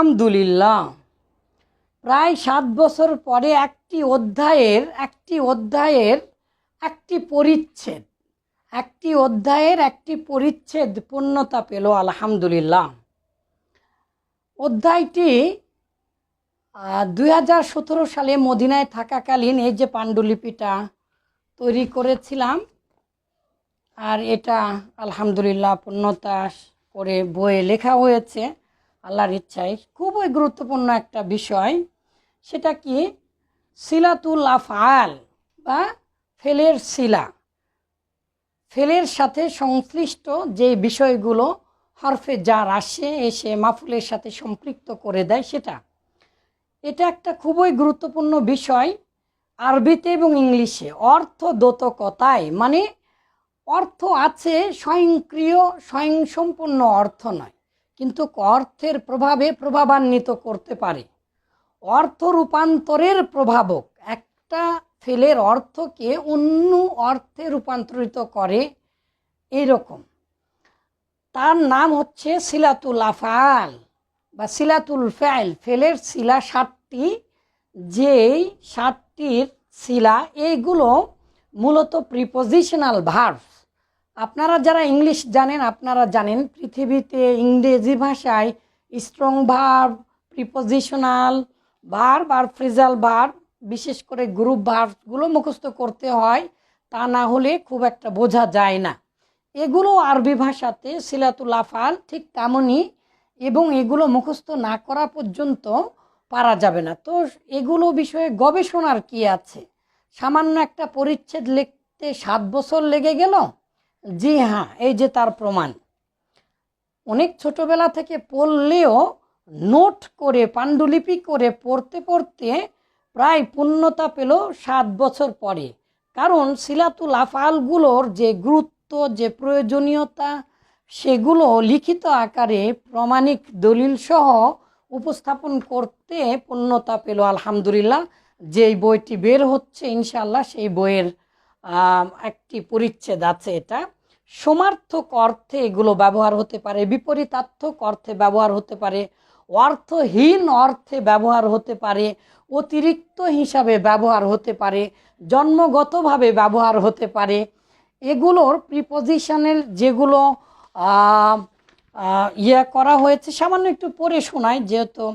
আলহামদুলিল্লাহ। প্রায় সাত বছর পরে একটি অধ্যায়ের একটি অধ্যায়ের একটি পরিচ্ছেদ, একটি অধ্যায়ের একটি পরিচ্ছেদ পূর্ণতা পেল, আলহামদুলিল্লাহ। অধ্যায়টি দুই হাজার সতেরো সালে মদিনায় থাকাকালীন এই যে পাণ্ডুলিপিটা তৈরি করেছিলাম, আর এটা আলহামদুলিল্লাহ পূর্ণতা করে বইয়ে লেখা হয়েছে। আল্লাহর ইচ্ছায় খুবই গুরুত্বপূর্ণ একটা বিষয়। সেটা কি? সিলাতুল আফআল বা ফেলের শিলা ফেলের সাথে সংশ্লিষ্ট যে বিষয়গুলো হরফে যার আসে, এসে মাফুলের সাথে সম্পৃক্ত করে দেয় সেটা। এটা একটা খুবই গুরুত্বপূর্ণ বিষয় আরবিতে এবং ইংলিশে। অর্থ দোতকতায় মানে অর্থ আছে স্বয়ংক্রিয় স্বয়ংসম্পন্ন অর্থ নয়। কিন্তু অর্থের প্রভাবে প্রভাবান্বিত করতে পারে। অর্থ রূপান্তরের প্রভাবক একটা ফেলের অর্থকে অন্য অর্থে রূপান্তরিত করে এইরকম তার নাম হচ্ছে সিলাতুল আফাল বা সিলাতুল ফেল। ফেলের শিলা সাতটি, যেই সাতটির শিলা এইগুলো মূলত প্রিপোজিশনাল ভার্ভ আপনারা যারা ইংলিশ জানেন, আপনারা জানেন পৃথিবীতে ইংরেজি ভাষায় স্ট্রং ভার্ভ প্রিপোজিশনাল ভার্ব আর ফ্রিজাল ভার্ব বিশেষ করে গ্রুপ ভার্বগুলো মুখস্থ করতে হয়, তা না হলে খুব একটা বোঝা যায় না। এগুলো আরবি ভাষাতে সিলাতুল আফাল ঠিক তেমনই এবং এগুলো মুখস্থ না করা পর্যন্ত পারা যাবে না। তো এগুলো বিষয়ে গবেষণার কি আছে? সামান্য একটা পরিচ্ছেদ লিখতে সাত বছর লেগে গেল। জি হ্যাঁ এই যে তার প্রমাণ। অনেক ছোটবেলা থেকে পড়লেও নোট করে, পাণ্ডুলিপি করে পড়তে পড়তে প্রায় পূর্ণতা পেল সাত বছর পরে। কারণ সিলাতুল আফালগুলোর যে গুরুত্ব, যে প্রয়োজনীয়তা, সেগুলো লিখিত আকারে প্রমাণিক দলিল সহ উপস্থাপন করতে পূর্ণতা পেল। আলহামদুলিল্লাহ, যেই বইটি বের হচ্ছে ইনশাল্লাহ সেই বইয়ের একটি পরিচ্ছেদ আছে এটা। সমার্থক অর্থে এগুলো ব্যবহার হতে পারে, বিপরীতার্থক অর্থে ব্যবহার হতে পারে, অর্থহীন অর্থে ব্যবহার হতে পারে, অতিরিক্ত হিসাবে ব্যবহার হতে পারে, জন্মগতভাবে ব্যবহার হতে পারে। এগুলোর প্রিপোজিশনের যেগুলো ইয়ে করা হয়েছে, সামান্য একটু পড়ে শোনায় যেহেতু।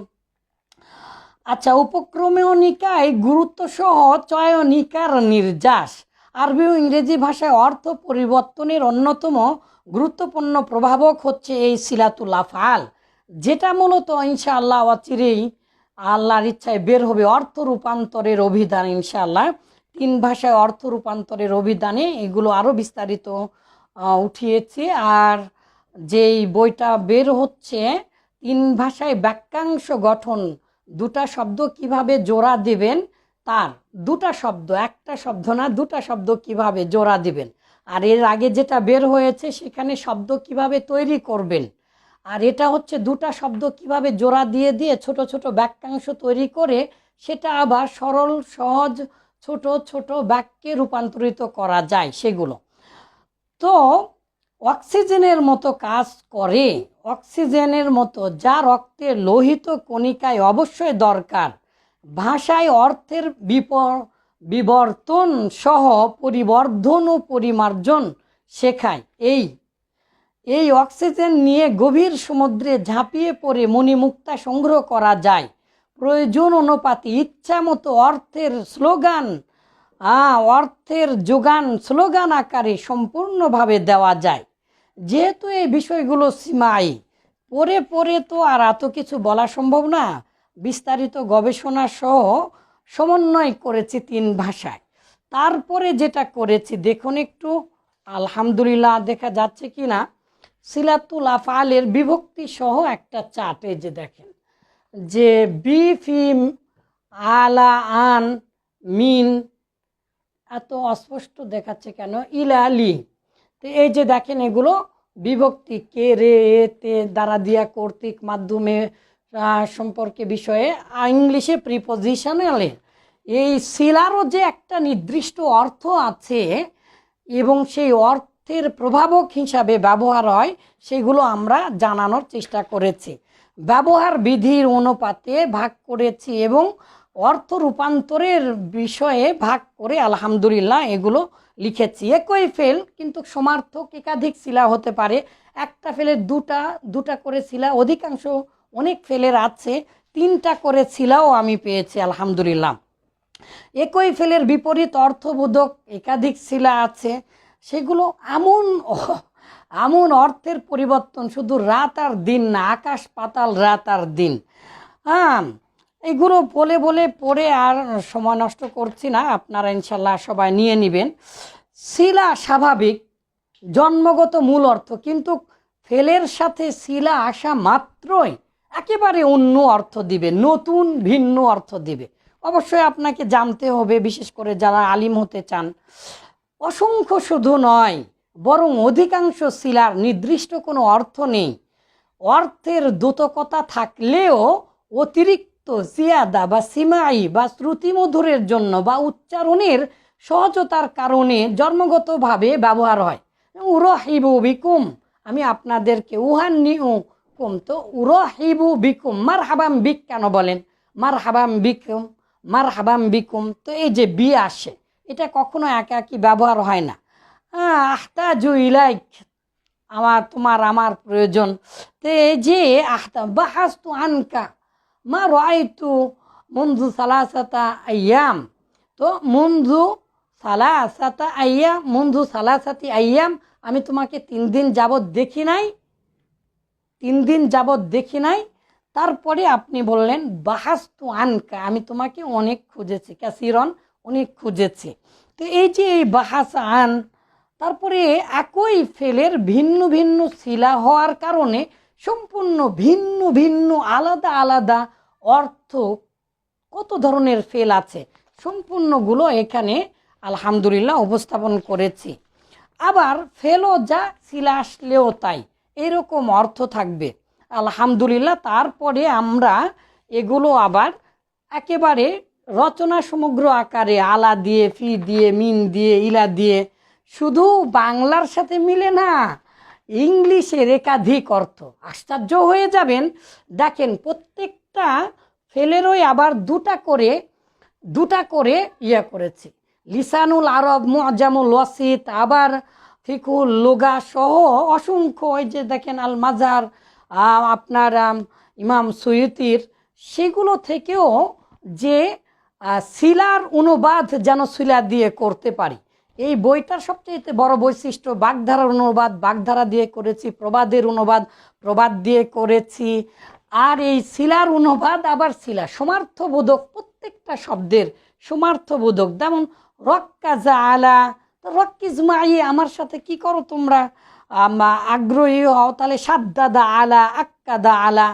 আচ্ছা উপক্রমেও নিকায় গুরুত্ব সহ চয়নিকার নির্যাস। আরবি ও ইংরেজি ভাষায় অর্থ পরিবর্তনের অন্যতম গুরুত্বপূর্ণ প্রভাবক হচ্ছে এই সিলাতুল আফাল যেটা মূলত ইনশাআল্লাহ অচিরেই আল্লাহর ইচ্ছায় বের হবে। অর্থ রূপান্তরের অভিধান ইনশাআল্লাহ। তিন ভাষায় অর্থ রূপান্তরের অভিধানে এগুলো আরও বিস্তারিত উঠিয়েছে। আর যেই বইটা বের হচ্ছে, তিন ভাষায় বাক্যাংশ গঠন, দুটা শব্দ কীভাবে জোড়া দেবেন তার দুটা শব্দ, একটা শব্দ না, দুটা শব্দ কীভাবে জোড়া দিবেন? আর এর আগে যেটা বের হয়েছে সেখানে শব্দ কীভাবে তৈরি করবেন? আর এটা হচ্ছে দুটা শব্দ কীভাবে জোড়া দিয়ে দিয়ে ছোট ছোট বাক্যাংশ তৈরি করে সেটা আবার সরল, সহজ, ছোট ছোট বাক্যে রূপান্তরিত করা যায় সেগুলো। তো অক্সিজেনের মতো কাজ করে, অক্সিজেনের মতো যা রক্তের লোহিত কণিকায় অবশ্যই দরকার। ভাষায় অর্থের বিপ বিবর্তন সহ পরিবর্ধন ও পরিমার্জন শেখায়। এই এই অক্সিজেন নিয়ে গভীর সমুদ্রে ঝাঁপিয়ে পড়ে মণিমুক্তা সংগ্রহ করা যায়। প্রয়োজন অনুপাতে ইচ্ছা মতো অর্থের স্লোগান অর্থের যোগান স্লোগান আকারে সম্পূর্ণভাবে দেওয়া যায়। যেহেতু এই বিষয়গুলো সীমাই পরে পরে তো আর এত কিছু বলা সম্ভব না। বিস্তারিত গবেষণা সহ সমন্বয় করেছি তিন ভাষায়। তারপরে যেটা করেছি, দেখুন একটু, আলহামদুলিল্লাহ দেখা যাচ্ছে কি না, সিলাতুল আফালের বিভক্তি সহ একটা চার্ট যে দেখেন, যে বি ফিম আলা আন মিন, এত অস্পষ্ট দেখাচ্ছে কেন? ইলালি তো এই যে দেখেন এগুলো বিভক্তি, কে, রে এতে দ্বারা দিয়া কর্তৃক মাধ্যমে সম্পর্কে বিষয়ে ইংলিশে প্রিপোজিশনালে এই শিলারও যে একটা নির্দিষ্ট অর্থ আছে এবং সেই অর্থের প্রভাবক হিসাবে ব্যবহার হয়, সেগুলো আমরা জানানোর চেষ্টা করেছি। ব্যবহার বিধির অনুপাতে ভাগ করেছি এবং অর্থ রূপান্তরের বিষয়ে ভাগ করে আলহামদুলিল্লাহ এগুলো লিখেছি। একই ফেল, কিন্তু সমার্থক একাধিক শিলা হতে পারে। একটা ফেলের দুটা দুটা করে শিলা অধিকাংশ অনেক ফেলের আছে, তিনটা করে শিলাও আমি পেয়েছি, আলহামদুলিল্লাহ। একই ফেলের বিপরীত অর্থবোধক একাধিক শিলা আছে, সেগুলো এমন এমন অর্থের পরিবর্তন, শুধু রাত আর দিন না, আকাশ পাতাল রাত আর দিন। হ্যাঁ এগুলো বলে বলে পড়ে আর সময় নষ্ট করছি না, আপনারা ইনশাল্লাহ সবাই নিয়ে নেবেন। শিলা স্বাভাবিক, জন্মগত মূল অর্থ, কিন্তু ফেলের সাথে শিলা আসা মাত্রই একেবারে অন্য অর্থ দিবে, নতুন ভিন্ন অর্থ দিবে। অবশ্যই আপনাকে জানতে হবে, বিশেষ করে যারা আলিম হতে চান, অসংখ্য শুধু নয়, বরং অধিকাংশ শিলার নির্দিষ্ট কোনো অর্থ নেই। অর্থের দ্রুতকতা থাকলেও অতিরিক্ত জিয়াদা বা সিমাই বা শ্রুতিমধুরের জন্য বা উচ্চারণের সহজতার কারণে জন্মগতভাবে ব্যবহার হয়। উরহিবু বিকুম, আমি আপনাদেরকে উহান্নি কুম তো উরহিবু বিকুম মার হাবাম বিক কেন বলেন? মার হাবাম বিকুম মার হাবাম বিকুম, তো এই যে বি আসে, এটা কখনো একা একই ব্যবহার হয় না। হ্যাঁ আহতাজু ইলাইক, আমার, তোমার, আমার প্রয়োজন। তো এই যে আহতা, বাহাস্তু আনকা, মা রাইতু মঞ্জু সালাসাতা আয়াম তো মঞ্জু সালাসাতা আয়াম মঞ্জু সালাসাতি আয়াম আমি তোমাকে তিন দিন যাবৎ দেখি নাই তিন দিন যাবৎ দেখি নাই। তারপরে আপনি বললেন, বাহাস্তু আনকা, আমি তোমাকে অনেক খুঁজেছি, ক্যাসিরন অনেক খুঁজেছি। তো এই যে এই বাহাস আন, তারপরে একই ফেলের ভিন্ন ভিন্ন শিলা হওয়ার কারণে সম্পূর্ণ ভিন্ন ভিন্ন আলাদা আলাদা অর্থ কত ধরনের ফেল আছে সম্পূর্ণগুলো এখানে আলহামদুলিল্লাহ উপস্থাপন করেছি। আবার ফেলও যা, শিলা আসলেও তাই। এরকম অর্থ থাকবে। আলহামদুলিল্লাহ, তারপরে আমরা এগুলো আবার একেবারে রচনা সমগ্র আকারে আলা দিয়ে, ফি দিয়ে, মিন দিয়ে, ইলা দিয়ে, শুধু বাংলার সাথে মিলে না, ইংলিশের একাধিক অর্থ। আশ্চর্য হয়ে যাবেন। দেখেন, প্রত্যেকটা ফেলেরই আবার দুটা করে দুটা করে ইয়ে করেছি। লিসানুল আরব মুজামুল ওয়াসিত, আবার ফিকুল লোগা সহ অসংখ্য ওই যে দেখেন আল মাজার আপনার ইমাম সৈয়তির, সেগুলো থেকেও যে শিলার অনুবাদ যেন শিলা দিয়ে করতে পারি। এই বইটার সবচেয়ে বড় বৈশিষ্ট্য, বাগধারার অনুবাদ, বাগধারা দিয়ে করেছি, প্রবাদের অনুবাদ, প্রবাদ দিয়ে করেছি। আর এই শিলার অনুবাদ আবার শিলা, সমার্থবোধক প্রত্যেকটা শব্দের সমার্থবোধক। যেমন, রক্কাজা আলা তো রক্কিজ মাই আমার সাথে কি করো তোমরা? আগ্রহী হও, তাহলে সাদ্দাদা আলা, আক্কাদা আলা।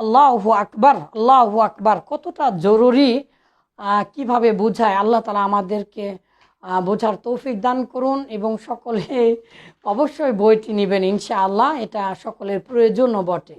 আল্লাহু আকবার আল্লাহু আকবার। কতটা জরুরি কীভাবে বোঝায়? আল্লাহ তালা আমাদেরকে বোঝার তৌফিক দান করুন এবং সকলে অবশ্যই বইটি নেবেন, ইনশাআল্লাহ। এটা সকলের প্রয়োজনও বটে।